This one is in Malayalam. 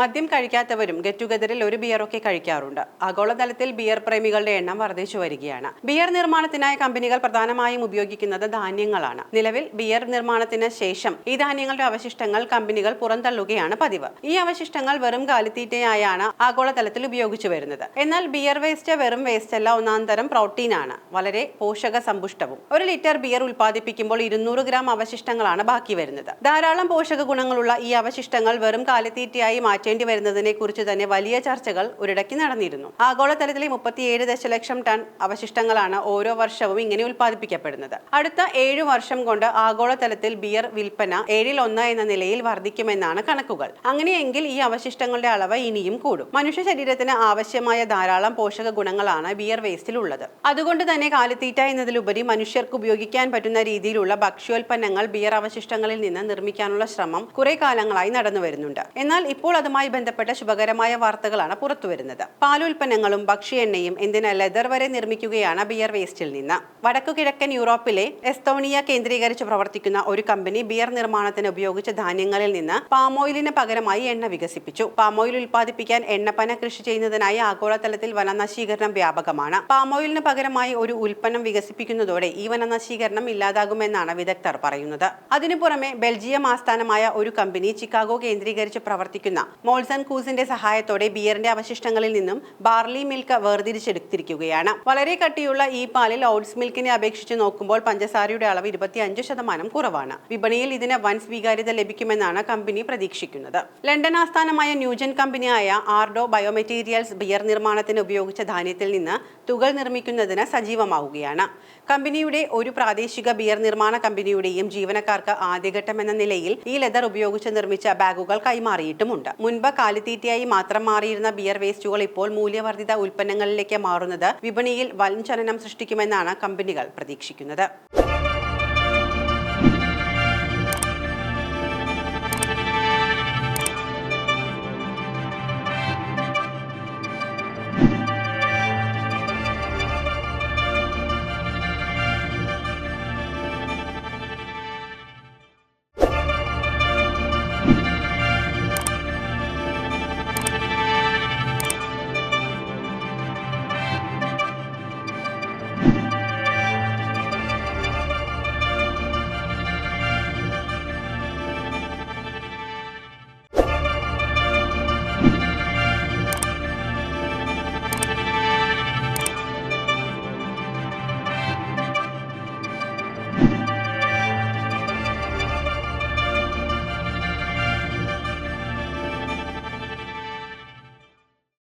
മദ്യം കഴിക്കാത്തവരും ഗെറ്റ് ടുഗദറിൽ ഒരു ബിയറൊക്കെ കഴിക്കാറുണ്ട്. ആഗോളതലത്തിൽ ബിയർ പ്രേമികളുടെ എണ്ണം വർദ്ധിച്ചു വരികയാണ്. ബിയർ നിർമ്മാണത്തിനായി കമ്പനികൾ പ്രധാനമായും ഉപയോഗിക്കുന്നത് ധാന്യങ്ങളാണ്. നിലവിൽ ബിയർ നിർമ്മാണത്തിന് ശേഷം ഈ ധാന്യങ്ങളുടെ അവശിഷ്ടങ്ങൾ കമ്പനികൾ പുറന്തള്ളുകയാണ് പതിവ്. ഈ അവശിഷ്ടങ്ങൾ വെറും കാലിത്തീറ്റയായാണ് ആഗോളതലത്തിൽ ഉപയോഗിച്ചു വരുന്നത്. എന്നാൽ ബിയർ വേസ്റ്റ് വെറും വേസ്റ്റ് അല്ല ഒന്നാന്തരം തരം പ്രോട്ടീനാണ് വളരെ പോഷക സമ്പുഷ്ടവും. ഒരു ലിറ്റർ ബിയർ ഉൽപ്പാദിപ്പിക്കുമ്പോൾ ഇരുന്നൂറ് ഗ്രാം അവശിഷ്ടങ്ങളാണ് ബാക്കി വരുന്നത്. ധാരാളം പോഷക ഗുണങ്ങളുള്ള ഈ അവശിഷ്ടങ്ങൾ വെറും കാലിത്തീറ്റയായി മാറ്റേണ്ടി വരുന്നതിനെ കുറിച്ച് തന്നെ വലിയ ചർച്ചകൾ ഒരിടയ്ക്ക് നടന്നിരുന്നു. ആഗോളതലത്തിലെ മുപ്പത്തിയേഴ് ദശലക്ഷം ടൺ അവശിഷ്ടങ്ങളാണ് ഓരോ വർഷവും ഇങ്ങനെ ഉൽപ്പാദിപ്പിക്കപ്പെടുന്നത്. അടുത്ത ഏഴു വർഷം കൊണ്ട് ആഗോളതലത്തിൽ ബിയർ വിൽപ്പന ഏഴിൽ ഒന്ന് എന്ന നിലയിൽ വർദ്ധിക്കുമെന്നാണ് കണക്കുകൾ. അങ്ങനെയെങ്കിൽ ഈ അവശിഷ്ടങ്ങളുടെ അളവ് ഇനിയും കൂടും. മനുഷ്യ ശരീരത്തിന് ആവശ്യമായ ധാരാളം പോഷക ഗുണങ്ങളാണ് ബിയർ വേസ്റ്റിൽ ഉള്ളത് അതുകൊണ്ട് തന്നെ കാലിത്തീറ്റ എന്നതിലുപരി മനുഷ്യർക്ക് ഉപയോഗിക്കാൻ പറ്റുന്ന രീതിയിലുള്ള ഭക്ഷ്യോൽപ്പന്നങ്ങൾ ബിയർ അവശിഷ്ടങ്ങളിൽ നിന്ന് നിർമ്മിക്കാനുള്ള ശ്രമം കുറെ കാലങ്ങളായി നടന്നു വരുന്നുണ്ട് എന്നാൽ ഇപ്പോൾ അതുമായി ബന്ധപ്പെട്ട ശുഭകരമായ വാർത്തകളാണ് പുറത്തുവരുന്നത്. പാലുൽപ്പന്നങ്ങളും ഭക്ഷ്യ എണ്ണയും എന്തിന് ലെതർ വരെ നിർമ്മിക്കുകയാണ് ബിയർ വേസ്റ്റിൽ നിന്ന്. വടക്കു കിഴക്കൻ യൂറോപ്പിലെ എസ്തോണിയ കേന്ദ്രീകരിച്ച് പ്രവർത്തിക്കുന്ന ഒരു കമ്പനി ബിയർ നിർമ്മാണത്തിന് ഉപയോഗിച്ച ധാന്യങ്ങളിൽ നിന്ന് പാമോയിലിന് പകരമായി എണ്ണ വികസിപ്പിച്ചു. പാമോയിൽ ഉൽപ്പാദിപ്പിക്കാൻ എണ്ണപ്പന കൃഷി ചെയ്യുന്നതിനായി ആഗോളതലത്തിൽ വനനശീകരണം വ്യാപകമാണ്. പാമോയിലിന് പകരമായി ഒരു ഉൽപ്പന്നം വികസിപ്പിക്കുന്നതോടെ ഈ വനനശീകരണം ഇല്ലാതാകുമെന്നാണ് വിദഗ്ധർ പറയുന്നത്. അതിനു പുറമെ ബെൽജിയം ആസ്ഥാനമായ ഒരു കമ്പനി ചിക്കാഗോ കേന്ദ്രീകരിച്ച് പ്രവർത്തിക്കുന്ന മോൾസൺ കൂസിന്റെ സഹായത്തോടെ ബിയറിന്റെ അവശിഷ്ടങ്ങളിൽ നിന്നും ബാർലി മിൽക്ക് വേർതിരിച്ചെടുത്തിരിക്കുകയാണ്. വളരെ കട്ടിയുള്ള ഈ പാലിൽ ഓട്സ് മിൽക്കിനെ അപേക്ഷിച്ച് നോക്കുമ്പോൾ പഞ്ചസാരയുടെ അളവ് ഇരുപത്തിയഞ്ച് ശതമാനം കുറവാണ്. വിപണിയിൽ ഇതിന് വൻ സ്വീകാര്യത ലഭിക്കുമെന്നാണ് കമ്പനി പ്രതീക്ഷിക്കുന്നത്. ലണ്ടൻ ആസ്ഥാനമായ ന്യൂജൻ കമ്പനിയായ ആർഡോ ബയോമെറ്റീരിയൽസ് ബിയർ നിർമ്മാണത്തിന് ഉപയോഗിച്ച ധാന്യത്തിൽ നിന്ന് തുകൽ നിർമ്മിക്കുന്നതിന് സജീവമാവുകയാണ്. കമ്പനിയുടെ ഒരു പ്രാദേശിക ബിയർ നിർമ്മാണ കമ്പനിയുടെയും ജീവനക്കാർക്ക് ആദ്യഘട്ടം എന്ന നിലയിൽ ഈ ലെതർ ഉപയോഗിച്ച് നിർമ്മിച്ച ബാഗുകൾ കൈമാറിയിട്ടുമുണ്ട്. മുൻപ് കാലിത്തീറ്റയായി മാത്രം മാറിയിരുന്ന ബിയർ വേസ്റ്റുകൾ ഇപ്പോൾ മൂല്യവർദ്ധിത ഉൽപ്പന്നങ്ങളിലേക്ക് മാറുന്നത് വിപണിയിൽ വൻചലനം സൃഷ്ടിക്കുമെന്നാണ് കമ്പനികൾ പ്രതീക്ഷിക്കുന്നത്.